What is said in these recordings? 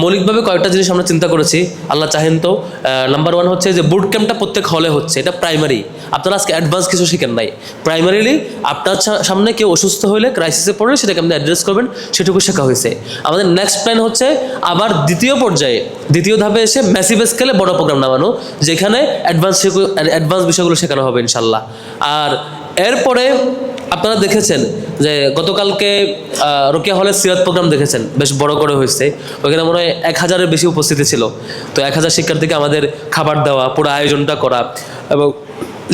মৌলিকভাবে কয়েকটা জিনিস আমরা চিন্তা করেছি। আল্লাহ চাহেন তো নাম্বার ওয়ান হচ্ছে যে বুট ক্যাম্পটা প্রত্যেক হলে হচ্ছে, এটা প্রাইমারি আপনারা আজকে অ্যাডভান্স কিছু শিখেন নাই। প্রাইমারিলি আপনার সামনে কেউ অসুস্থ হলে ক্রাইসিসে পড়লে সেটাকে আপনি অ্যাড্রেস করবেন, সেটুকু শেখা হয়েছে। আমাদের নেক্সট প্ল্যান হচ্ছে আবার দ্বিতীয় পর্যায়ে, দ্বিতীয় ধাপে এসে ম্যাসিভ স্কেলে বড় প্রোগ্রাম নামানো, যেখানে অ্যাডভান্স অ্যাডভান্স বিষয়গুলো শেখানো হবে ইনশাল্লাহ আর এরপরে আপনারা দেখেছেন যে গতকালকে রোকিয়া হলের সিরাত প্রোগ্রাম দেখেছেন, বেশ বড় করে হয়েছে। ওইখানে মনে হয় এক হাজারের বেশি উপস্থিতি ছিল। তো এক হাজার শিক্ষার্থীকে আমাদের খাবার দেওয়া, পুরো আয়োজনটা করা এবং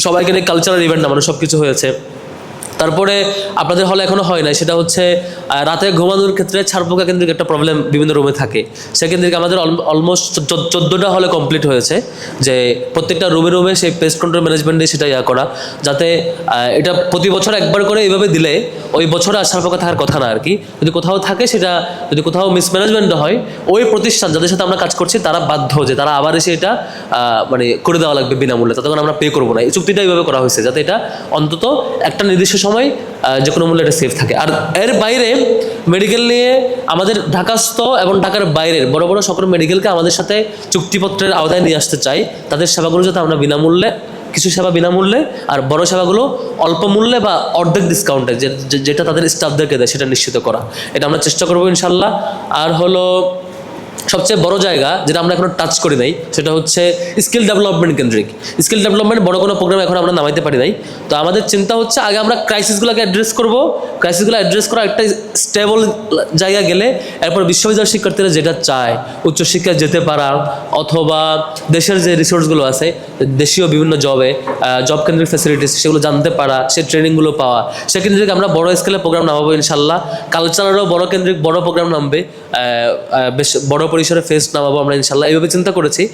সবাইকে নিয়ে কালচারাল ইভেন্ট নামানো সব কিছু হয়েছে। তারপরে আপনাদের হলে এখনও হয় না সেটা হচ্ছে রাতে ঘুমানোর ক্ষেত্রে ছাড়পোকা কেন্দ্রিক একটা প্রবলেম বিভিন্ন রুমে থাকে। সেকেন্দ্রিক আমাদের অলমোস্ট চোদ্দোটা হলে কমপ্লিট হয়েছে, যে প্রত্যেকটা রুমে রুমে সেই পেস্ট কন্ট্রোল ম্যানেজমেন্টে সেটা ইয়া করা, যাতে এটা প্রতি বছর একবার করে এইভাবে দিলে, ওই বছরে আর ছাড়পোকা থাকার কথা না আর কি যদি কোথাও থাকে সেটা, যদি কোথাও মিসম্যানেজমেন্ট হয়, ওই প্রতিষ্ঠান যাদের সাথে আমরা কাজ করছি, তারা বাধ্য যে তারা আবার এসে এটা মানে করে দেওয়া লাগবে বিনামূল্যে, ততক্ষণ আমরা পে করব না। এই চুক্তিটা এইভাবে করা হয়েছে, যাতে এটা অন্তত একটা নির্দিষ্ট সময় যে কোনো মূল্যে এটা সেফ থাকে। আর এর বাইরে মেডিকেল নিয়ে আমাদের ঢাকাস্থ এবং ঢাকার বাইরের বড় বড় সকল মেডিকেলকে আমাদের সাথে চুক্তিপত্রের আওতায় নিয়ে আসতে চাই। তাদের সেবাগুলো যাতে আমরা বিনামূল্যে, কিছু সেবা বিনামূল্যে আর বড় সেবাগুলো অল্প মূল্যে বা অর্ধেক ডিসকাউন্টে যেটা তাদের স্টাফদেরকে দেয়, সেটা নিশ্চিত করা। এটা আমরা চেষ্টা করব ইনশাল্লাহ। আর হলো সবচেয়ে বড় জায়গা যেটা আমরা এখনও টাচ করি নাই, সেটা হচ্ছে স্কিল ডেভেলপমেন্ট কেন্দ্রিক। স্কিল ডেভেলপমেন্ট বড় কোনো প্রোগ্রাম এখন আমরা নামাইতে পারি নাই। তো আমাদের চিন্তা হচ্ছে আগে আমরা ক্রাইসিসগুলোকে অ্যাড্রেস করব। ক্রাইসিসগুলো অ্যাড্রেস করা একটা স্টেবল জায়গা গেলে এরপর বিশ্ববিদ্যালয় শিক্ষার্থীরা যেটা চায়, উচ্চশিক্ষায় যেতে পারা, অথবা দেশের যে রিসোর্সগুলো আছে, দেশীয় বিভিন্ন জবে জব কেন্দ্রিক ফ্যাসিলিটিস সেগুলো জানতে পারা, সে ট্রেনিংগুলো পাওয়া। সে কেন্দ্রিক আমরা বড় স্কেলে প্রোগ্রাম নামাবো ইনশাল্লাহ। কালচারেরও বড় কেন্দ্রিক, বড় প্রোগ্রাম নামবে। বেশ বড় পরিসরে ফেস্ট নামাবো আমরা ইনশাল্লাহ। এইভাবে চিন্তা করেছি।